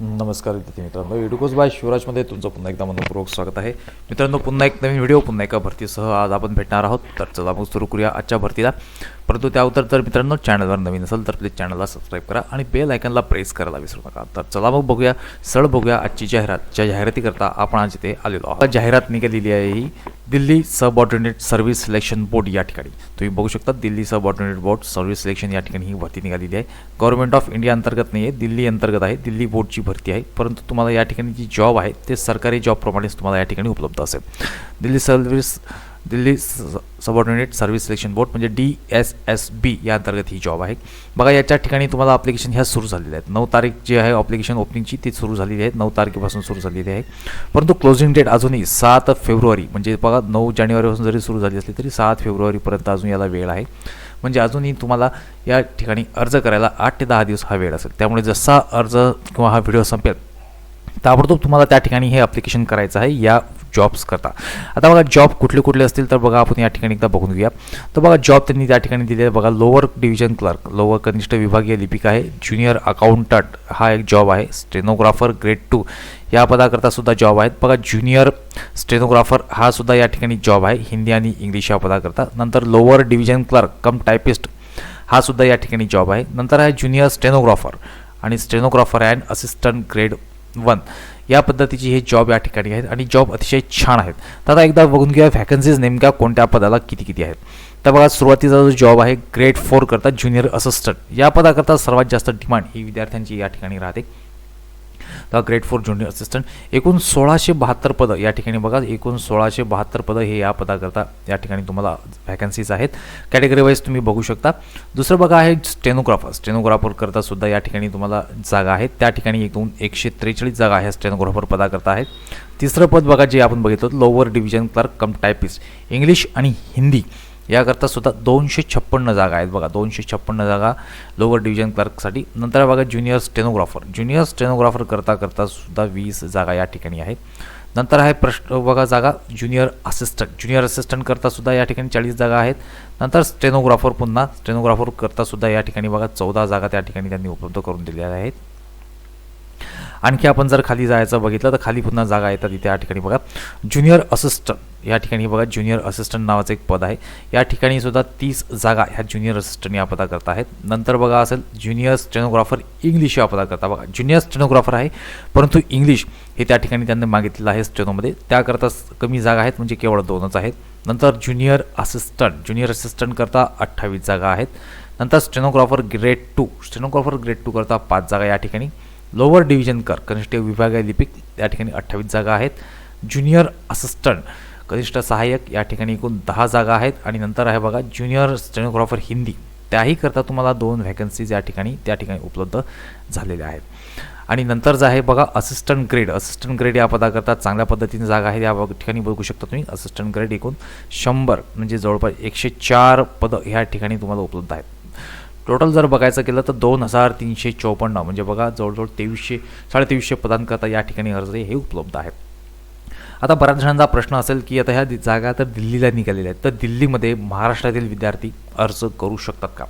नमस्कार विद्यार्थी मित्रांनो. इडुकोज बाय शिवराजमध्ये तुमचं पुन्हा एकदा मनपूर्वक स्वागत आहे. मित्रांनो पुन्हा एक नवीन व्हिडिओ पुन्हा एका भरतीसह आज आपण भेटणार आहोत. तर चला मग सुरू करूया आजच्या भरतीला. परंतु त्या अवतर तर मित्रांनो चॅनलवर नवीन असेल तर प्लीज चॅनलला सबस्क्राईब करा आणि बेल आयकनला प्रेस करायला विसरू नका. तर चला मग बघूया सळ बघूया आजची जाहिरात. ज्या जाहिरातीकरता आपण आज इथे आलेलो आहोत. जाहिरात निघालेली आहे ही Delhi subordinate service selection board या ठिकाणी. तुम्ही बघू शकता Delhi subordinate board service selection या ठिकाणी ही भरती निघालेली आहे. गव्हर्नमेंट ऑफ इंडिया अंतर्गत नाही आहे दिल्ली अंतर्गत आहे दिल्ली बोर्डची भरती आहे. परंतु तुम्हाला या ठिकाणी जी जॉब आहे ते सरकारी जॉबप्रमाणेच तुम्हाला या ठिकाणी उपलब्ध असेल. Delhi service Delhi subordinate service selection board म्हणजे डी एस एस बी या अंतर्गत ही जॉब आहे. बघा याच्या ठिकाणी तुम्हाला अप्लिकेशन ह्या सुरू झालेल्या आहेत. नऊ तारीख जी आहे अप्लिकेशन ओपनिंगची ती सुरू झालेली आहे. नऊ तारखेपासून सुरू झालेली आहे. परंतु क्लोजिंग डेट अजूनही सात फेब्रुवारी म्हणजे बघा नऊ जानेवारीपासून जरी सुरू झाली असली तरी सात फेब्रुवारीपर्यंत अजून याला वेळ आहे. म्हणजे अजूनही तुम्हाला या ठिकाणी अर्ज करायला आठ ते दहा दिवस हा वेळ असेल. त्यामुळे जसा अर्ज किंवा हा व्हिडिओ संपेल ताबडतोब तुम्हाला त्या ठिकाणी हे ॲप्लिकेशन करायचं आहे. या जॉब्स करता. आता बघा जॉब कुठले कुठले असतील तर बघा आपण या ठिकाणी एकदा बघून घेऊया. तर बघा जॉब त्यांनी त्या ठिकाणी दिले बघा लोअर डिव्हिजन क्लर्क लोअर कनिष्ठ विभागीय लिपिका आहे ज्युनियर अकाउंटंट हा एक जॉब आहे. स्टेनोग्राफर ग्रेड टू या पदाकरता सुद्धा जॉब आहेत. बघा ज्युनियर स्टेनोग्राफर हा सुद्धा या ठिकाणी जॉब आहे. हिंदी आणि इंग्लिश या पदाकरता. नंतर lower division clerk cum typist हा सुद्धा या ठिकाणी जॉब आहे. नंतर आहे ज्युनियर स्टेनोग्राफर आणि stenographer and assistant grade one. या पद्धतीची हे जॉब या ठिकाणी आहेत आणि जॉब अतिशय छान आहेत. तर आता एकदा बघून घ्या व्हॅकन्सीज नेमक्या कोणत्या पदाला किती किती आहेत. तर बघा सुरुवातीचा जो जॉब आहे ग्रेड फोर करता ज्युनियर असिस्टंट या पदाकरता सर्वात जास्त डिमांड ही विद्यार्थ्यांची या ठिकाणी राहते. तर ग्रेट फोर ज्युनियर असिस्टंट. एकूण सोळाशे बहात्तर पदं या ठिकाणी बघा. एकूण सोळाशे बहात्तर पदं हे या पदाकरता या ठिकाणी तुम्हाला व्हॅकन्सीज आहेत. कॅटेगरी वाईज तुम्ही बघू शकता. दुसरं बघा आहे स्टेनोग्राफर स्टेनोग्राफर करता सुद्धा या ठिकाणी तुम्हाला जागा आहेत. त्या ठिकाणी एकूण एकशे त्रेचाळीस जागा ह्या स्टेनोग्राफर पदाकरता आहेत. तिसरं पद बघा जे आपण बघितलं lower division clerk cum typist English आणि हिंदी. याकरता सुद्धा दोनशे छप्पन्न जागा आहेत बघा दोनशे छप्पन्न जागा लोअर डिव्हिजन क्लर्कसाठी नंतर बघा ज्युनियर स्टेनोग्राफर ज्युनियर स्टेनोग्राफर करता करता सुद्धा वीस जागा या ठिकाणी आहेत. नंतर आहे प्रश्न बघा जागा ज्युनियर असिस्टंट ज्युनियर असिस्टंट करता सुद्धा या ठिकाणी चाळीस जागा आहेत. नंतर स्टेनोग्राफर पुन्हा स्टेनोग्राफर करता सुद्धा या ठिकाणी बघा चौदा जागा त्या ठिकाणी त्यांनी उपलब्ध करून दिलेल्या आहेत. आणखी आपण जर खाली जायचं बघितलं तर खाली पुन्हा जागा येतात इथे या ठिकाणी बघा. ज्युनियर असिस्टंट या ठिकाणी बघा ज्युनियर असिस्टंट नावाचं एक पद आहे. या ठिकाणी सुद्धा तीस जागा ह्या ज्युनियर असिस्टंट या पदाकरता आहेत. नंतर बघा असेल ज्युनियर स्टेनोग्राफर इंग्लिश या पदाकरता बघा. ज्युनियर स्टेनोग्राफर आहे परंतु इंग्लिश हे त्या ठिकाणी त्यांनी मागितलेलं आहे स्टेनोमध्ये त्याकरता कमी जागा आहेत म्हणजे केवळ दोनच आहेत. नंतर ज्युनियर असिस्टंट ज्युनियर असिस्टंट करता अठ्ठावीस जागा आहेत. नंतर stenographer grade two stenographer grade two करता पाच जागा या ठिकाणी. लोअर डिव्हिजन कर. कनिष्ठ विभागीय लिपिक या ठिकाणी अठ्ठावीस जागा आहेत. ज्युनियर असिस्टंट कनिष्ठ सहाय्यक या ठिकाणी एकूण दहा जागा आहेत. आणि नंतर आहे बघा ज्युनियर स्टेनोग्राफर हिंदी. त्याही करता तुम्हाला दोन व्हॅकन्सीज या ठिकाणी त्या ठिकाणी उपलब्ध झालेल्या आहेत. आणि नंतर जे आहे बघा असिस्टंट ग्रेड असिस्टंट ग्रेड या पदाकरता चांगल्या पद्धतीने जागा आहे या ठिकाणी बघू शकता तुम्ही असिस्टंट ग्रेड एकूण शंभर म्हणजे जवळपास एकशे चार पदं ह्या ठिकाणी तुम्हाला उपलब्ध आहेत. टोटल जर बघायचं केलं तर दोन हजार तीनशे चौपन्न म्हणजे बघा जवळजवळ तेवीसशे साडेतेवीसशे पदांकरता या ठिकाणी अर्ज हे उपलब्ध आहेत. आता बऱ्याच जणांचा प्रश्न असेल की आता ह्या जागा तर दिल्लीला निघालेल्या आहेत. तर दिल्लीमध्ये महाराष्ट्रातील विद्यार्थी अर्ज करू शकतात का?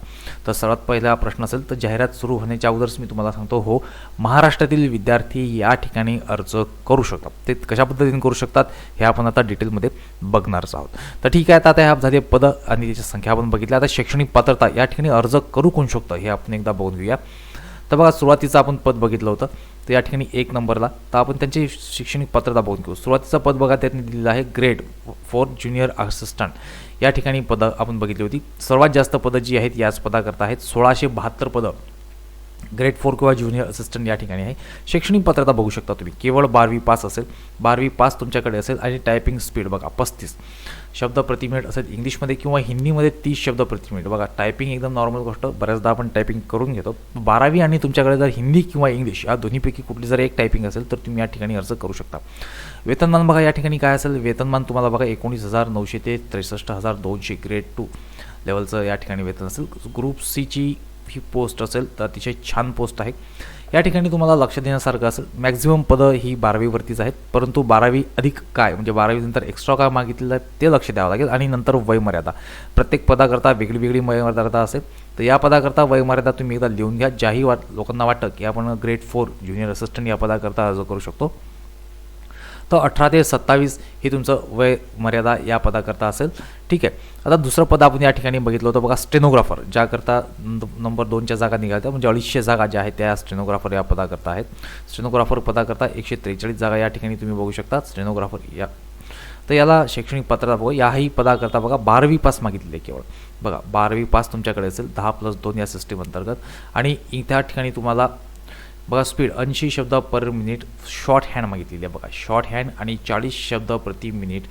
तर सर्वात पहिला प्रश्न असेल तर जाहिरात सुरू होण्याच्या अगोदरच मी तुम्हाला सांगतो हो महाराष्ट्रातील विद्यार्थी या ठिकाणी अर्ज करू शकतात. ते कशा पद्धतीने करू शकतात हे आपण आता डिटेलमध्ये बघणारच आहोत. तर ठीक आहे आता आता ह्या झाले पदं आणि त्याची संख्या आपण बघितली. आता शैक्षणिक पात्रता या ठिकाणी अर्ज करू कोण शकतं हे आपण एकदा बघून घेऊया. तर बघा सुरुवातीचं आपण पद बघितलं होतं. तर या ठिकाणी एक नंबरला. तर आपण त्यांची शैक्षणिक पात्रता बघून घेऊ. सुरुवातीचं पद बघा त्यांनी दिलेलं आहे ग्रेड फोर ज्युनियर असिस्टंट या ठिकाणी पदं आपण बघितली होती. सर्वात जास्त पदं जी आहेत याच पदाकरता आहेत. सोळाशे बहात्तर पदं. ग्रेड फोर किंवा ज्युनियर असिस्टंट या ठिकाणी आहे. शैक्षणिक पात्रता बघू शकता तुम्ही. केवळ बारवी पास असेल बारवी पास तुमच्याकडे असेल आणि टायपिंग स्पीड बघा पस्तीस. शब्द प्रति मिनिट असेल इंग्लिशमध्ये किंवा हिंदीमध्ये तीस शब्द प्रति मिनिट बघा टायपिंग एकदम नॉर्मल गोष्ट बऱ्याचदा आपण टायपिंग करून घेतो. बारावी आणि तुमच्याकडे जर हिंदी किंवा इंग्लिश या दोन्हीपैकी कुठली जर एक टायपिंग असेल तर तुम्ही या ठिकाणी अर्ज करू शकता. वेतनमान बघा या ठिकाणी काय असेल? वेतनमान तुम्हाला बघा एकोणीस हजार नऊशे ते त्रेसष्ट हजार दोनशे ग्रेड टू लेवलचं या ठिकाणी वेतन असेल. ग्रुप सीची ही पोस्ट असेल तर अतिशय छान पोस्ट आहे. या ठिकाणी तुम्हाला लक्ष देण्यासारखं असेल मॅक्झिमम पदं ही बारावीवरतीच आहेत परंतु बारावी अधिक काय म्हणजे बारावीनंतर एक्स्ट्रा काय मागितलेलं आहे ते लक्ष द्यावं लागेल आणि नंतर वयमर्यादा. प्रत्येक पदाकरता वेगळी वेगळी वयमर्यादा असेल तर या पदाकरता वयमर्यादा तुम्ही एकदा लिहून घ्या. ज्याही वा लोकांना वाटतं की आपण ग्रेड फोर ज्युनियर असिस्टंट या पदाकरता अर्ज करू शकतो. तर अठरा ते सत्तावीस ही तुमचं वय मर्यादा या पदाकरता असेल. ठीक आहे. आता दुसरं पद आपण या ठिकाणी बघितलं होतं बघा स्टेनोग्राफर ज्याकरता नंबर दोनच्या जागा निघाल्या. म्हणजे अडीचशे जागा ज्या आहेत त्या स्टेनोग्राफर या पदाकरता आहेत. स्टेनोग्राफर पदाकरता एकशे त्रेचाळीस जागा या ठिकाणी तुम्ही बघू शकता. स्टेनोग्राफर या. तर याला शैक्षणिक पात्रता बघा याही पदाकरता बघा बारावी पास मागितलेली आहे केवळ. बघा बारावी पास तुमच्याकडे असेल दहा प्लस दोन या सिस्टीम अंतर्गत. आणि त्या ठिकाणी तुम्हाला बघा स्पीड ऐंशी शब्द पर मिनिट शॉर्ट हँड मागितलेली आहे बघा. शॉर्ट हँड आणि चाळीस शब्द प्रति मिनिट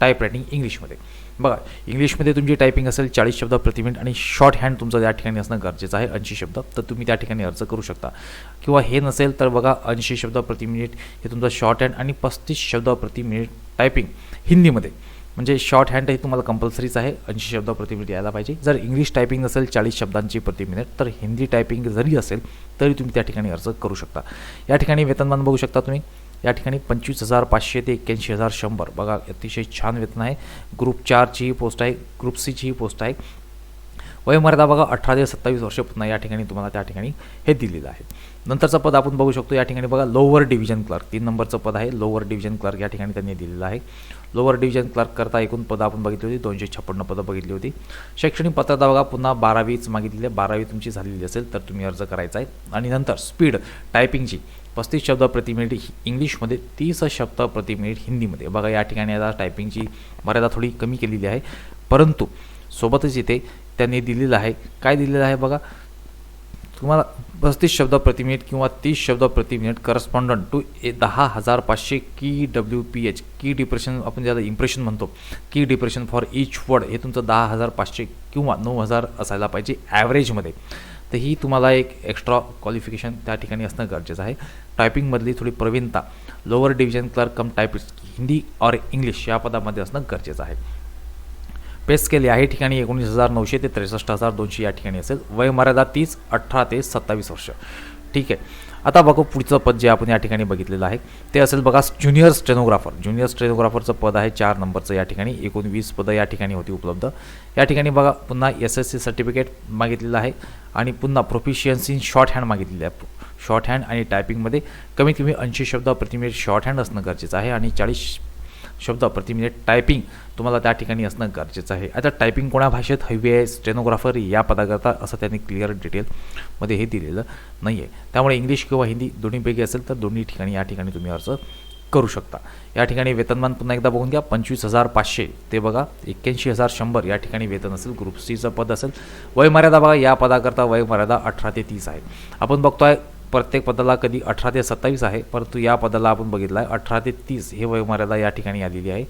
टाईप रायटिंग इंग्लिशमध्ये बघा इंग्लिशमध्ये तुमची टायपिंग असेल चाळीस शब्द प्रति मिनिट आणि शॉर्ट हँड तुमचं त्या ठिकाणी असणं गरजेचं आहे ऐंशी शब्द. तर तुम्ही त्या ठिकाणी अर्ज करू शकता. किंवा हे नसेल तर बघा ऐंशी शब्द प्रति मिनिट हे तुमचं शॉर्ट हँड आणि पस्तीस शब्द प्रति मिनिट टायपिंग हिंदीमध्ये. म्हणजे शॉर्ट हँड हे तुम्हाला कंपल्सरीच आहे. ऐंशी शब्द प्रति मिनिट यायला पाहिजे. जर इंग्लिश टायपिंग असेल चाळीस शब्दांची प्रति मिनिट तर हिंदी टायपिंग जरी असेल तरी तुम्ही त्या ठिकाणी अर्ज करू शकता. या ठिकाणी वेतनमान बघू शकता तुम्ही. या ठिकाणी पंचवीस हजार पाचशे ते एक्क्याऐंशी हजार शंभर. बघा अतिशय छान वेतन आहे. ग्रुप चारची ही पोस्ट आहे. ग्रुप सीची ही पोस्ट आहे. वयमर्यादा बघा अठरा ते सत्तावीस वर्ष पुन्हा या ठिकाणी तुम्हाला त्या ठिकाणी हे दिलेलं आहे. नंतरचं पद आपण बघू शकतो या ठिकाणी बघा लोअर डिव्हिजन क्लर्क तीन नंबरचं पद आहे लोअर डिव्हिजन क्लर्क या ठिकाणी त्यांनी दिलेलं आहे. लोअर डिव्हिजन क्लर्क करता एकूण पदं आपण बघितली होती दोनशे छप्पन्न पदं बघितली होती. शैक्षणिक पात्रता बघा पुन्हा बारावीच मागितली आहे बारावी तुमची झालेली असेल तर तुम्ही अर्ज करायचा आहे. आणि नंतर स्पीड टायपिंगची पस्तीस शब्द प्रति मिनिट इंग्लिशमध्ये तीस शब्द प्रति मिनिट हिंदीमध्ये. बघा या ठिकाणी आता टायपिंगची मर्यादा थोडी कमी केलेली आहे. परंतु सोबतच इथे त्यांनी दिलेलं आहे. काय दिलेलं आहे बघा? तुम्हाला पस्तीस शब्द प्रति मिनिट किंवा तीस शब्द प्रति मिनिट करस्पॉन्डंट टू ए दहा हजार पाचशे की डब्ल्यू पी एच. की डिप्रेशन आपण ज्याला इम्प्रेशन म्हणतो. की डिप्रेशन फॉर इच वर्ड हे तुमचं दहा हजार पाचशे किंवा नऊ हजार असायला पाहिजे ॲव्हरेजमध्ये तर ही तुम्हाला एक एक्स्ट्रा क्वालिफिकेशन त्या ठिकाणी असणं गरजेचं आहे. टायपिंगमधली थोडी प्रवीणता. Lower division clerk cum typist Hindi और इंग्लिश या पदामध्ये असणं गरजेचं आहे. पे स्केल याही ठिकाणी एकोणीस हजार नऊशे ते त्रेसष्ट हजार दोनशे या ठिकाणी असेल. वयमर्यादा तीस अठरा ते सत्तावीस वर्ष. ठीक आहे. आता बघू पुढचं पद जे आपण या ठिकाणी बघितलेलं आहे. ते असेल बघा ज्युनियर स्टेनोग्राफर. ज्युनियर स्टेनोग्राफरचं पद आहे चार नंबरचं. या ठिकाणी एकूण वीस पदं या ठिकाणी होती उपलब्ध. या ठिकाणी बघा पुन्हा एस एस सी सर्टिफिकेट मागितलेलं आहे आणि पुन्हा प्रोफिशियन्सी इन शॉर्ट हँड मागितलेली आहे. शॉर्ट हँड आणि टायपिंगमध्ये कमीत कमी ऐंशी शब्द प्रतिमेट शॉर्ट हँड असणं गरजेचं आहे आणि चाळीस शब्द प्रति मिनिट टायपिंग तुम्हाला त्या ठिकाणी असणं गरजेचं आहे. आता टायपिंग कोणा भाषेत? हवी आहे स्टेनोग्राफर या पदाकरता असं त्यांनी क्लिअर डिटेलमध्ये हे दिलेलं नाही आहे त्यामुळे इंग्लिश किंवा हिंदी दोन्हीपैकी असेल तर दोन्ही ठिकाणी या ठिकाणी तुम्ही अर्ज करू शकता. या ठिकाणी वेतनमान पुन्हा एकदा बघून घ्या. पंचवीस हजार पाचशे ते बघा. एक्क्याऐंशी हजार शंभर या ठिकाणी वेतन असेल. ग्रुप सीचं पद असेल. वयमर्यादा बघा. या पदाकरता वयमर्यादा अठरा ते तीस आहे. आपण बघतो आहे प्रत्येक पदाला कधी अठरा ते सत्तावीस आहे परंतु या पदाला आपण बघितलं आहे अठरा ते तीस हे वयोमर्यादा या ठिकाणी आलेली आहे.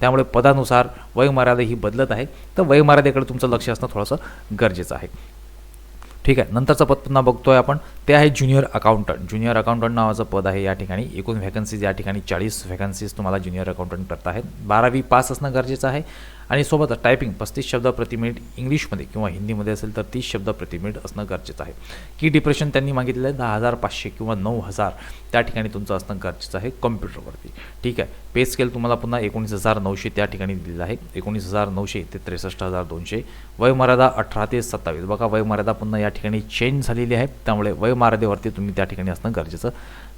त्यामुळे पदानुसार वयोमर्यादा ही बदलत आहे. तर वयमर्यादेकडे तुमचं लक्ष असणं थोडंसं गरजेचं आहे. ठीक आहे नंतरचं पद पुन्हा बघतोय आपण. ते आहे ज्युनियर अकाउंटंट. ज्युनियर अकाउंटंट नावाचं पद आहे या ठिकाणी. एकूण व्हॅकन्सीज या ठिकाणी चाळीस व्हॅकन्सीज तुम्हाला ज्युनियर अकाउंटंट करता आहेत. बारावी पास असणं गरजेचं आहे. आणि सोबतच टायपिंग पस्तीस शब्द प्रति मिनिट इंग्लिशमध्ये किंवा हिंदीमध्ये असेल तर तीस शब्द प्रति मिनिट असणं गरजेचं आहे. की डिप्रेशन त्यांनी मागितलेलं आहे? दहा हजार पाचशे किंवा नऊ हजार. त्या ठिकाणी तुमचं असणं गरजेचं आहे कॉम्प्युटरवरती. ठीक आहे? पे स्केल तुम्हाला पुन्हा एकोणीस हजार नऊशे त्या ठिकाणी दिलेलं आहे. एकोणीस हजार नऊशे ते त्रेसष्ट हजार दोनशे. वयमर्यादा अठरा ते सत्तावीस. बघा वयमर्यादा पुन्हा या ठिकाणी चेंज झालेली आहे. त्यामुळे वयमर्यादेवरती तुम्ही त्या ठिकाणी असणं गरजेचं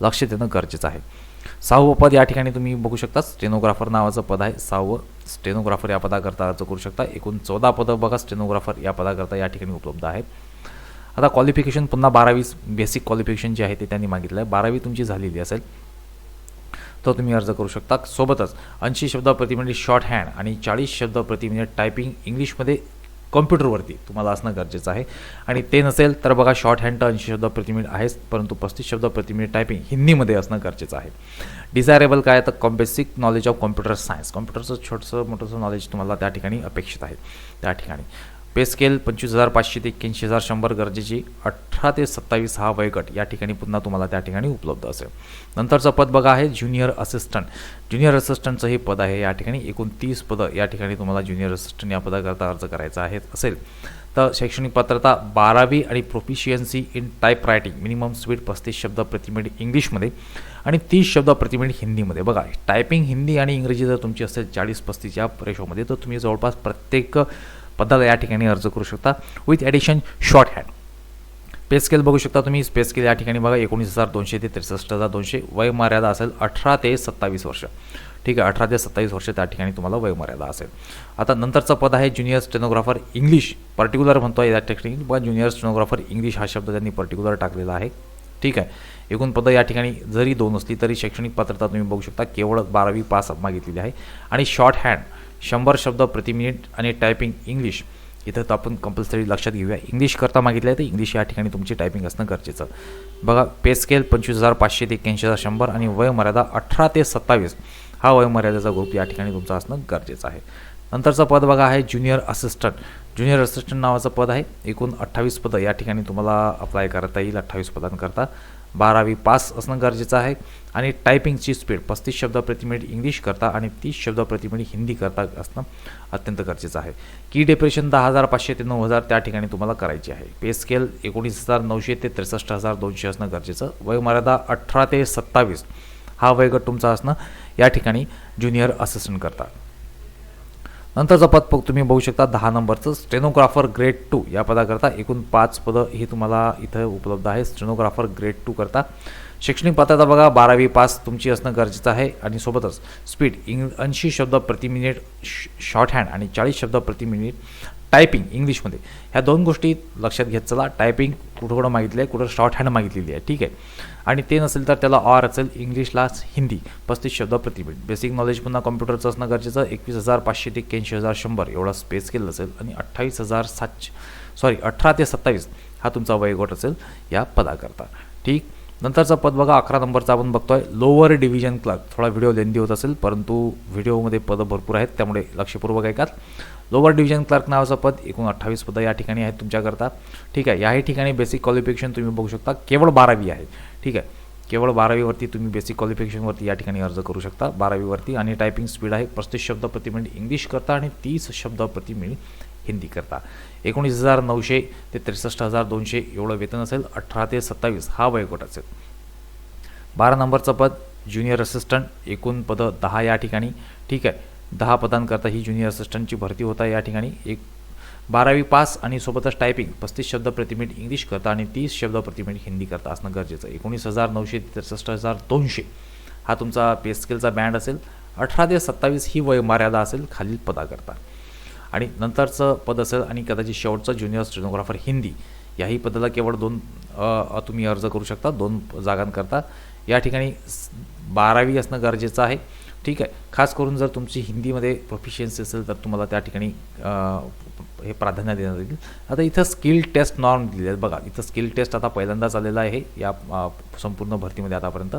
लक्ष देणं गरजेचं आहे. सहावं पद या ठिकाणी तुम्ही बघू शकता. स्टेनोग्राफर नावाचं पद आहे. सहावं स्टेनोग्राफर या पदाकरता अर्ज करू शकता. एकूण चौदा पदं बघा स्टेनोग्राफर या पदाकरता या ठिकाणी उपलब्ध आहेत. आता क्वालिफिकेशन पुन्हा बारावीस बेसिक क्वालिफिकेशन जे आहे ते त्यांनी मागितलं आहे. बारावी तुमची झालेली असेल तर तुम्ही अर्ज करू शकता. सोबतच ऐंशी शब्द प्रति मिनिट शॉर्ट हँड आणि चाळीस शब्द प्रति मिनिट टायपिंग इंग्लिशमध्ये कॉम्प्युटरवरती. तुम्हाला असणं गरजेचं आहे. आणि ते नसेल तर बघा शॉर्ट हँड तर ऐंशी शब्द प्रति मिनिट आहेच परंतु पस्तीस शब्द प्रति मिनिट टायपिंग हिंदीमध्ये असणं गरजेचं आहे. डिझायरेबल काय तर com basic knowledge of computer science कॉम्प्युटरचं छोटंसं मोठंसं नॉलेज तुम्हाला त्या ठिकाणी अपेक्षित आहे. त्या ठिकाणी. पे स्केल पंचवीस हजार पाचशे ते एक्क्याऐंशी हजार शंभर गरजेची अठरा ते सत्तावीस हा वयगट या ठिकाणी पुन्हा तुम्हाला त्या ठिकाणी उपलब्ध असेल. नंतरचं पद बघा आहे ज्युनियर असिस्टंट. ज्युनियर असिस्टंटचं हे पद आहे या ठिकाणी एकूण तीस पदं या ठिकाणी तुम्हाला ज्युनियर असिस्टंट या पदाकरता अर्ज करायचा आहे असेल. तर शैक्षणिक पात्रता बारावी आणि proficiency in type writing minimum speed पस्तीस शब्द प्रतिमिनिट इंग्लिशमध्ये आणि तीस शब्द प्रतिमिनिट हिंदीमध्ये. बघा टायपिंग हिंदी आणि इंग्रजी जर तुमची असेल चाळीस पस्तीस या रेशोमध्ये तर तुम्ही जवळपास प्रत्येक पदाला या ठिकाणी अर्ज करू शकता. With addition shorthand pay scale बघू शकता तुम्ही. पे स्केल या ठिकाणी बघा. एकोणीस हजार दोनशे ते त्रेसष्ट हजार दोनशे. वयमर्यादा असेल अठरा ते सत्तावीस वर्ष. ठीक आहे? अठरा ते सत्तावीस वर्ष त्या ठिकाणी तुम्हाला वयमर्यादा असेल. आता नंतरचं पद आहे ज्युनियर स्टेनोग्राफर इंग्लिश पर्टिक्युलर म्हणतो आहे या ठिकाणी. बघा ज्युनियर स्टेनोग्राफर इंग्लिश हा शब्द त्यांनी पर्टिक्युलर टाकलेला आहे. ठीक आहे? एकूण पदं या ठिकाणी जरी दोन असली तरी शैक्षणिक पात्रता तुम्ही बघू शकता. केवळ बारावी पास मागितलेली आहे. आणि शॉर्ट हँड शंभर शब्द प्रति मिनिट आणि टायपिंग इंग्लिश इथं तर आपण कंपल्सरी लक्षात घेऊया. इंग्लिश करता मागितलं आहे तर इंग्लिश या ठिकाणी तुमची टायपिंग असणं गरजेचं. बघा पे स्केल पंचवीस हजार पाचशे ते एक्क्याऐंशी हजार शंभर आणि वयमर्यादा अठरा ते सत्तावीस. हा वयमर्यादेचा ग्रुप या ठिकाणी तुमचा असणं गरजेचं आहे. नंतरचं पद बघा आहे ज्युनियर असिस्टंट ज्युनियर असिस्टंट नावाचं पद आहे. एकूण अठ्ठावीस पदं या ठिकाणी तुम्हाला अप्लाय करता येईल अठ्ठावीस पदांकरता. बारावी पास असणं गरजेचं आहे. आणि टायपिंगची स्पीड पस्तीस शब्द प्रति मिनिट इंग्लिश करता आणि तीस शब्द प्रति मिनिट हिंदी करता असणं अत्यंत गरजेचं आहे. की डेप्रेशन दहा हजार पाचशे ते नऊ हजार त्या ठिकाणी तुम्हाला करायची आहे. पे स्केल एकोणीस हजार नऊशे ते त्रेसष्ट हजार दोनशे असणं गरजेचं. वयोमर्यादा अठरा ते सत्तावीस हा वयोगट तुमचा असणं या ठिकाणी ज्युनियर असिस्टंट करता. नंतरचं पद फक्त तुम्ही बघू शकता दहा नंबरचं स्टेनोग्राफर ग्रेड टू. या पदाकरता एकूण पाच पदं ही तुम्हाला इथं उपलब्ध आहे स्टेनोग्राफर ग्रेड टू करता. शैक्षणिक पात्रता बघा बारावी पास तुमची असणं गरजेचं आहे. आणि सोबतच स्पीड इंग ऐंशी शब्द प्रति मिनिट शॉर्ट हँड आणि चाळीस शब्द प्रति मिनिट टायपिंग इंग्लिशमध्ये. ह्या दोन गोष्टी लक्षात घेत चला. टायपिंग कुठं कुठं मागितलं आहे कुठं शॉर्ट हँड मागितलेली आहे. ठीक आहे. आणि ते नसेल तर त्याला ऑर असेल इंग्लिशला हिंदी पस्तीस शब्द प्रतिबिंब. बेसिक नॉलेज पुन्हा कॉम्प्युटरचं असणं गरजेचं. एकवीस हजार पाचशे ते एक्क्याऐंशी हजार शंभर. एवढा स्पेस केलं असेल आणि अठ्ठावीस हजार सातशे सॉरी अठरा ते सत्तावीस हा तुमचा वयोगट असेल या पदाकरता. ठीक? नंतरचं पद बघा. अकरा नंबरचा आपण बघतोय. लोअर डिव्हिजन क्लर्क थोडा व्हिडिओ लेंदी होत असेल परंतु व्हिडिओमध्ये पदं भरपूर आहेत त्यामुळे लक्षपूर्वक ऐकात लोअर डिव्हिजन क्लर्क नावाचं पद एकूण अठ्ठावीस पदं या ठिकाणी आहेत तुमच्याकरता. ठीक आहे याही ठिकाणी बेसिक क्वालिफिकेशन तुम्ही बघू शकता. केवळ बारावी आहे. ठीक आहे केवळ बारावीवरती तुम्ही बेसिक क्वालिफिकेशनवरती या ठिकाणी अर्ज करू शकता. बारावीवरती आणि टायपिंग स्पीड आहे. पस्तीस शब्द प्रति मिनिट इंग्लिश करता आणि तीस शब्द प्रति मिनिट हिंदी करता. एकोणीस हजार नऊशे ते त्रेसष्ट हजार दोनशे एवढं वेतन असेल. अठरा ते सत्तावीस हा वयोगट असेल. बारा नंबरचं पद ज्युनियर असिस्टंट एकूण पदं दहा या ठिकाणी. ठीक आहे दहा पदांकरता ही ज्युनियर असिस्टंटची भरती होता या ठिकाणी एक बारावी पास आणि सोबतच टायपिंग पस्तीस शब्द प्रतिमिनिट इंग्लिश करता आणि तीस शब्द प्रतिमिनिट हिंदी करता. असणं गरजेचं आहे. एकोणीस हजार नऊशे त्रेसष्ट हजार दोनशे हा तुमचा पे स्केलचा बँड असेल. अठरा ते सत्तावीस ही वयमर्यादा असेल खालील पदाकरता. आणि नंतरचं पद असेल आणि कदाचित शेवटचं ज्युनियर स्टेनोग्राफर हिंदी. याही पदाला केवळ दोन तुम्ही अर्ज करू शकता. दोन जागांकरता. या ठिकाणी बारावी असणं गरजेचं आहे. ठीक आहे. खास करून जर तुमची हिंदीमध्ये प्रोफिशियन्सी असेल तर तुम्हाला त्या ठिकाणी हे प्राधान्य देण्यात येईल. आता इथं स्किल टेस्ट नॉर्म दिले आहेत. बघा इथं स्किल टेस्ट आता पहिल्यांदाच आलेला आहे या संपूर्ण भरतीमध्ये आतापर्यंत.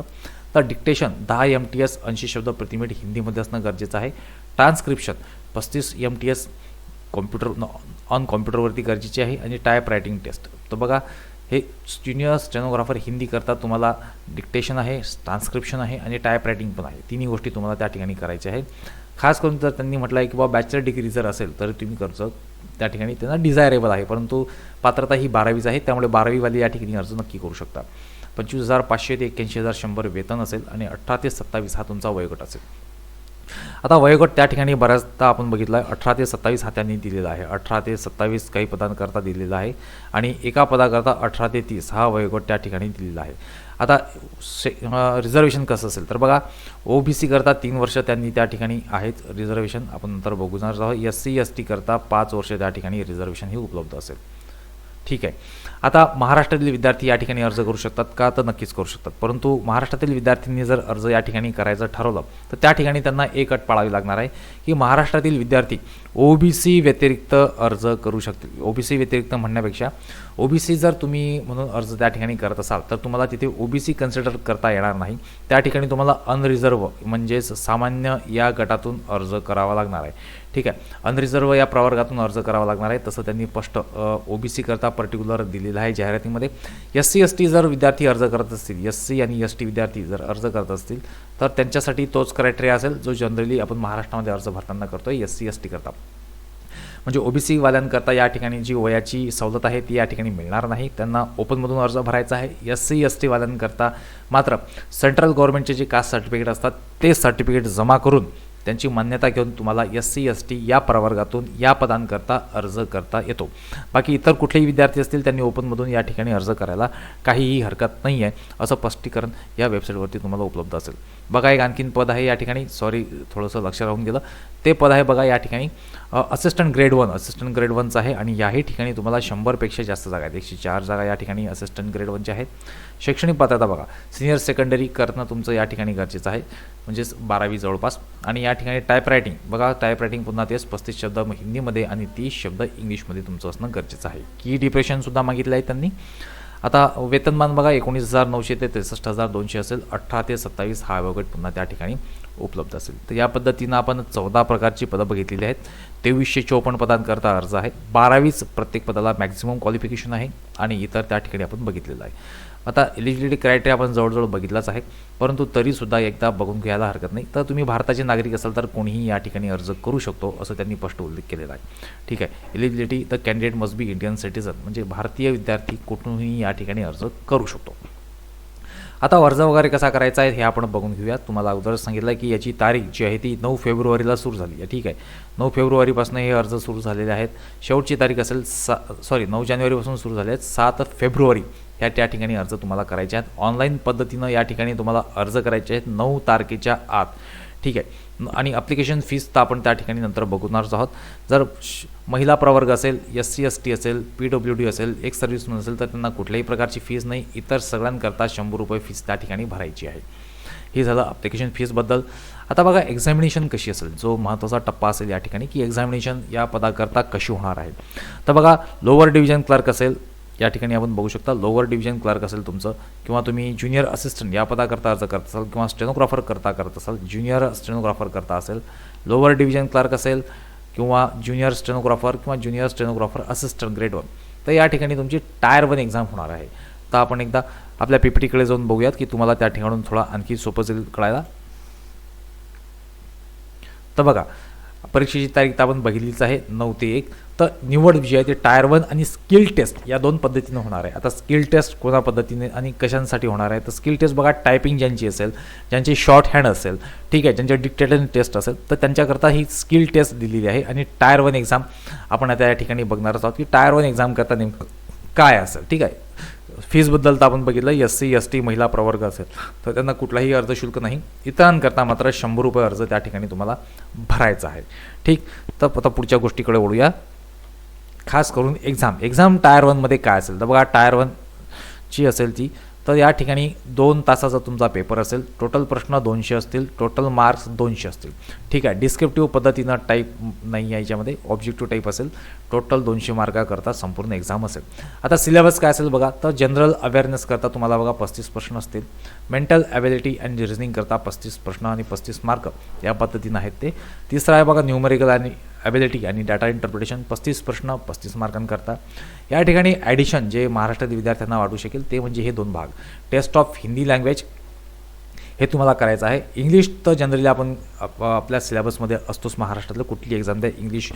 तर डिक्टेशन दहा एम टी एस ऐंशी शब्द प्रतिमिनिट हिंदीमध्ये असणं गरजेचं आहे. ट्रान्स्क्रिप्शन पस्तीस M T S computer on कॉम्प्युटरवरती गरजेची आहे आणि टायप रायटिंग टेस्ट तर बघा हे ज्युनियर स्टेनोग्राफर हिंदी करता तुम्हाला डिक्टेशन आहे ट्रान्स्क्रिप्शन आहे आणि टायप रायटिंग पण आहे. तिन्ही गोष्टी तुम्हाला त्या ठिकाणी करायच्या आहे खास करून जर त्यांनी म्हटलं आहे की बाबा बॅचलर डिग्री जर असेल तर तुम्ही कर्ज त्या ठिकाणी त्यांना डिझायरेबल आहे. परंतु पात्रता ही बारावीच आहे त्यामुळे बारावीवाली या ठिकाणी अर्ज नक्की करू शकता. पंचवीस हजार पाचशे ते एक्क्याऐंशी हजार शंभर वेतन असेल आणि अठरा ते सत्तावीस हा तुमचा वयोगट असेल. आता वयोगट त्या ठिकाणी बऱ्याचदा आपण बघितलं आहे अठरा ते सत्तावीस हा त्यांनी दिलेला आहे. अठरा ते सत्तावीस काही पदांकरता दिलेला आहे आणि एका पदाकरता अठरा ते तीस हा वयोगट त्या ठिकाणी दिलेला आहे. आता से रिझर्वेशन कसं असेल? तर बघा ओ बी सी करता तीन वर्ष त्यांनी त्या ठिकाणी आहेत. रिझर्वेशन आपण नंतर बघणार आहोत. एस सी एस टी करता पाच वर्ष त्या ठिकाणी रिझर्वेशन हे उपलब्ध असेल. ठीक आहे. आता महाराष्ट्रातील विद्यार्थी या ठिकाणी अर्ज करू शकतात का? तर नक्कीच करू शकतात. परंतु महाराष्ट्रातील विद्यार्थ्यांनी जर अर्ज या ठिकाणी करायचं ठरवलं तर त्या ठिकाणी त्यांना एक अट पाळावी लागणार आहे की महाराष्ट्रातील विद्यार्थी ओबीसी व्यतिरिक्त अर्ज करू शकतील. ओबीसी व्यतिरिक्त म्हणण्यापेक्षा ओबीसी जर तुम्ही म्हणून अर्ज त्या ठिकाणी करत असाल तर तुम्हाला तिथे ओबीसी कन्सिडर करता येणार नाही. त्या ठिकाणी तुम्हाला अनरिझर्व म्हणजेच सामान्य या गटातून अर्ज करावा लागणार आहे. ठीक आहे? अनरिझर्व या प्रवर्गातून अर्ज करावा लागणार आहे. तसं त्यांनी स्पष्ट ओबीसी करता पर्टिक्युलर दिलेलं आहे जाहिरातीमध्ये. एस सी एस टी जर विद्यार्थी अर्ज करत असतील एस सी आणि एस टी विद्यार्थी जर अर्ज करत असतील तर त्यांच्यासाठी तोच क्रायटेरिया असेल जो जनरली आपण महाराष्ट्रामध्ये अर्ज भरताना करतो आहे एस सी एस टी करता. म्हणजे ओबीसी वाल्यांकरता या ठिकाणी जी वयाची सवलत आहे ती या ठिकाणी मिळणार नाही. त्यांना ओपनमधून अर्ज भरायचा आहे. एस सी एस टी वाल्यांकरता मात्र सेंट्रल गव्हर्नमेंटचे जे कास्ट सर्टिफिकेट असतात ते सर्टिफिकेट जमा करून त्यांची मान्यता घेऊन तुम्हाला एस सी एस टी या प्रवर्गातून या पदांकरता अर्ज करता येतो. बाकी इतर कुठलेही विद्यार्थी असतील त्यांनी ओपनमधून या ठिकाणी अर्ज करायला काहीही हरकत नाही आहे असं स्पष्टीकरण या वेबसाईटवरती तुम्हाला उपलब्ध असेल. बघा एक आणखीन पद आहे या ठिकाणी. सॉरी थोडंसं लक्ष राहून गेलं. ते पद आहे बघा या ठिकाणी. Assistant grade one assistant grade वनचं आहे आणि याही ठिकाणी तुम्हाला शंभरपेक्षा जास्त जागा आहेत. एकशे चार जागा या ठिकाणी असिस्टंट ग्रेड वनच्या आहेत. शैक्षणिक पात्रता बघा. सिनियर सेकंडरी करणं तुमचं या ठिकाणी गरजेचं आहे. म्हणजेच बारावी जवळपास. आणि या ठिकाणी टायपरायटिंग बघा टायपरायटिंग पुन्हा तेच पस्तीस शब्द हिंदीमध्ये आणि तीस शब्द इंग्लिशमध्ये तुमचं असणं गरजेचं आहे. की डिप्रेशनसुद्धा मागितलं आहे त्यांनी. आता वेतनमान बघा एकोणीस हजार नऊशे ते त्रेसष्ट हजार दोनशे असेल. अठरा ते सत्तावीस हा वगैरे पुन्हा त्या ठिकाणी उपलब्ध असेल. तर या पद्धतीनं आपण चौदा प्रकारची पदं बघितलेली आहेत. तेवीसशे चोपन्न पदांकरता अर्ज आहे. बारावीच प्रत्येक पदाला मॅक्झिमम क्वालिफिकेशन आहे. आणि इतर त्या ठिकाणी आपण बघितलेलं आहे. आता एलिजिबिलिटी क्रायटेरिया आपण जवळजवळ बघितलाच आहे. परंतु तरीसुद्धा एकदा बघून घ्यायला हरकत नाही. तर तुम्ही भारताचे नागरिक असाल तर कोणीही या ठिकाणी अर्ज करू शकतो असं त्यांनी स्पष्ट उल्लेख केलेला आहे. ठीक आहे. Eligibility the candidate must be Indian citizen म्हणजे भारतीय विद्यार्थी कुठूनही या ठिकाणी अर्ज करू शकतो. आता अर्ज वगैरे कसा करायचा आहे हे आपण बघून घेऊया तुम्हाला अगोदरच सांगितलं की याची तारीख जी आहे ती नऊ फेब्रुवारीला सुरू झाली आहे. ठीक आहे. नऊ फेब्रुवारीपासून हे अर्ज सुरू झालेले आहेत. शेवटची तारीख असेल सा सॉरी नऊ जानेवारीपासून सुरू झाले आहेत. सात फेब्रुवारी ह्या त्या ठिकाणी अर्ज तुम्हाला करायचे आहेत. ऑनलाईन पद्धतीनं या ठिकाणी तुम्हाला अर्ज करायचे आहेत नऊ तारखेच्या आत. ठीक आहे. आणि अप्लिकेशन फीस तर आपण त्या ठिकाणी नंतर बघणारच आहोत. जर महिला प्रवर्ग असेल एस सी एस टी असेल पी डब्ल्यू डी असेल एक सर्व्हिसमन असेल तर त्यांना कुठल्याही प्रकारची फीस नाही. इतर सगळ्यांकरता शंभर रुपये फीस त्या ठिकाणी भरायची आहे. ही झालं अप्लिकेशन फीसबद्दल आता बघा एक्झामिनेशन कशी असेल? जो महत्त्वाचा टप्पा असेल या ठिकाणी की एक्झामिनेशन या पदाकरता कशी होणार आहे? तर बघा लोअर डिव्हिजन क्लर्क असेल या ठिकाणी आपण बघू शकता लोअर डिव्हिजन क्लर्क असेल तुमचं किंवा तुम्ही ज्युनियर असिस्टंट या पदाकरता अर्ज करत असाल किंवा स्टेनोग्राफर करता करत असाल ज्युनियर स्टेनोग्राफर करता असेल लोअर डिव्हिजन क्लर्क असेल किंवा ज्युनियर स्टेनोग्राफर किंवा junior stenographer assistant grade one तर या ठिकाणी तुमची टायर वन एक्झाम होणार आहे. तर आपण एकदा आपल्या पीपीटीकडे जाऊन बघूयात की तुम्हाला त्या ठिकाणून थोडा आणखी सोपं जाईल कळायला. तर बघा परीक्षेची तारीख तर आपण बघितलीच आहे नऊ ते एक. तर निवड जी आहे ते टायर वन आणि स्किल टेस्ट या दोन पद्धतीने होणार आहे. आता स्किल टेस्ट कोणा पद्धतीने आणि कशांसाठी होणार आहे? तर स्किल टेस्ट बघा टायपिंग ज्यांची असेल ज्यांची शॉर्ट हँड असेल ठीक आहे ज्यांच्या डिक्टेटन टेस्ट असेल तर त्यांच्याकरता ही स्किल टेस्ट दिलेली आहे. आणि टायर वन एक्झाम आपण आता या ठिकाणी बघणारच आहोत की टायर वन एक्झाम करता नेमकं काय असेल ठीक आहे? फीजबद्दल तर आपण बघितलं एस सी एस टी महिला प्रवर्ग असेल तर त्यांना कुठलाही अर्ज शुल्क नाही. इतरांकरता मात्र शंभर रुपये अर्ज त्या ठिकाणी तुम्हाला भरायचा आहे. ठीक? तर आता पुढच्या गोष्टीकडे ओढूया खास करून एक्झाम एक्झाम टायर वनमध्ये काय असेल? तर बघा टायर वन जी असेल ती तर या ठिकाणी दोन तासाचा तुमचा पेपर असेल. टोटल प्रश्न दोनशे असतील. टोटल मार्क्स दोनशे असतील. ठीक आहे. डिस्क्रिप्टिव्ह पद्धतीनं टाईप नाही आहे याच्यामध्ये. ऑब्जेक्टिव्ह टाईप असेल. टोटल दोनशे मार्काकरता संपूर्ण एक्झाम असेल. आता सिलेबस काय असेल बघा. तर जनरल अवेअरनेस करता तुम्हाला बघा पस्तीस प्रश्न असतील. मेंटल ॲबिलिटी अँड रिझनिंग करता पस्तीस प्रश्न आणि पस्तीस मार्क या पद्धतीनं आहेत ते. तिसरं आहे बघा न्यूमरिकल आणि ॲबिलिटी आणि डाटा इंटरप्रिटेशन पस्तीस प्रश्न पस्तीस मार्कांकरता. या ठिकाणी ॲडिशन जे महाराष्ट्रातील विद्यार्थ्यांना वाटू शकेल ते म्हणजे हे दोन भाग. टेस्ट ऑफ हिंदी लँग्वेज हे तुम्हाला करायचं आहे. इंग्लिश तर जनरली आपण आपल्या सिलेबसमध्ये असतोच. महाराष्ट्रातलं कुठली एक्झाम द्या इंग्लिश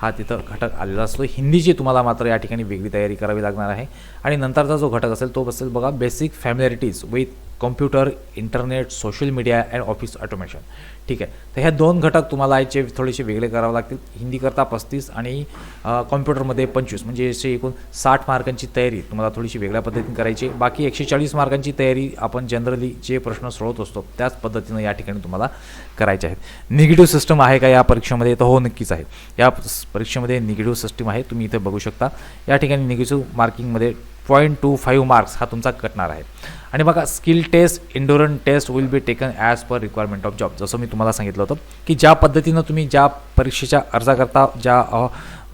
हा तिथं घटक आलेला असतो. हिंदीची तुम्हाला मात्र या ठिकाणी वेगळी तयारी करावी लागणार आहे. आणि नंतरचा जो घटक असेल तो असेल बघा basic familiarities with computer internet social media and office automation ठीक आहे. तर ह्या दोन घटक तुम्हाला याचे थोडेसे वेगळे करावे लागतील. हिंदीकरता पस्तीस आणि कॉम्प्युटरमध्ये पंचवीस. म्हणजे असे एकूण साठ मार्कांची तयारी. तुम्हाला थोडीशी वेगळ्या पद्धतीने करायची बाकी एकशे चाळीस मार्कांची तयारी आपण जनरली जे प्रश्न सोडवत असतो त्याच पद्धतीनं या ठिकाणी तुम्हाला करायचे आहेत. निगेटिव्ह सिस्टम आहे का या परीक्षेमध्ये? तर हो नक्कीच आहे. या परीक्षेमध्ये निगेटिव्ह सिस्टम आहे. तुम्ही इथे बघू शकता. या ठिकाणी निगेटिव्ह मार्किंगमध्ये पॉईंट टू फाईव्ह मार्क्स हा तुमचा कटणार आहे. आणि बघा skill test इंडोरन test will be taken as per requirement of job जसं मी तुम्हाला सांगितलं होतं की ज्या पद्धतीनं तुम्ही ज्या परीक्षेच्या अर्जाकरता ज्या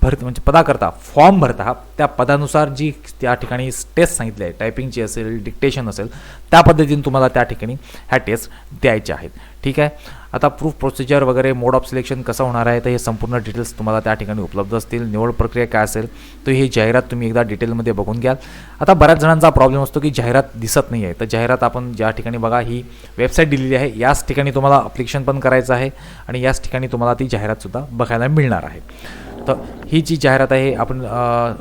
भरती म्हणजे पदाकरता फॉर्म भरता. त्या पदानुसार जी त्या ठिकाणी टेस्ट सांगितली आहे टायपिंगची असेल डिक्टेशन असेल त्या पद्धतीने तुम्हाला त्या ठिकाणी ह्या टेस्ट द्यायच्या आहेत. ठीक आहे? आता प्रूफ प्रोसिजर वगैरे मोड ऑफ सिलेक्शन कसं होणार आहे तर हे संपूर्ण डिटेल्स तुम्हाला त्या ठिकाणी उपलब्ध असतील. निवड प्रक्रिया काय असेल तर ही जाहिरात तुम्ही एकदा डिटेलमध्ये बघून घ्याल. आता बऱ्याच जणांचा प्रॉब्लेम असतो की जाहिरात दिसत नाही आहे तर जाहिरात आपण ज्या ठिकाणी बघा ही वेबसाईट दिलेली आहे. याच ठिकाणी तुम्हाला अप्लिकेशन पण करायचं आहे आणि याच ठिकाणी तुम्हाला ती जाहिरातसुद्धा बघायला मिळणार आहे. तर ही जी जाहिरात आहे आपण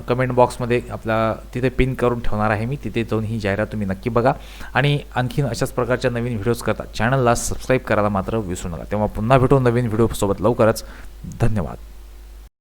कमेंट बॉक्समध्ये आपला तिथे पिन करून ठेवणार आहे मी. तिथे जाऊन ही जाहिरात तुम्ही नक्की बघा. आणि आणखीन अशाच प्रकारच्या नवीन व्हिडिओज करता. चॅनलला सबस्क्राईब करायला मात्र विसरू नका. तेव्हा पुन्हा भेटू नवीन व्हिडिओसोबत लवकरच. धन्यवाद.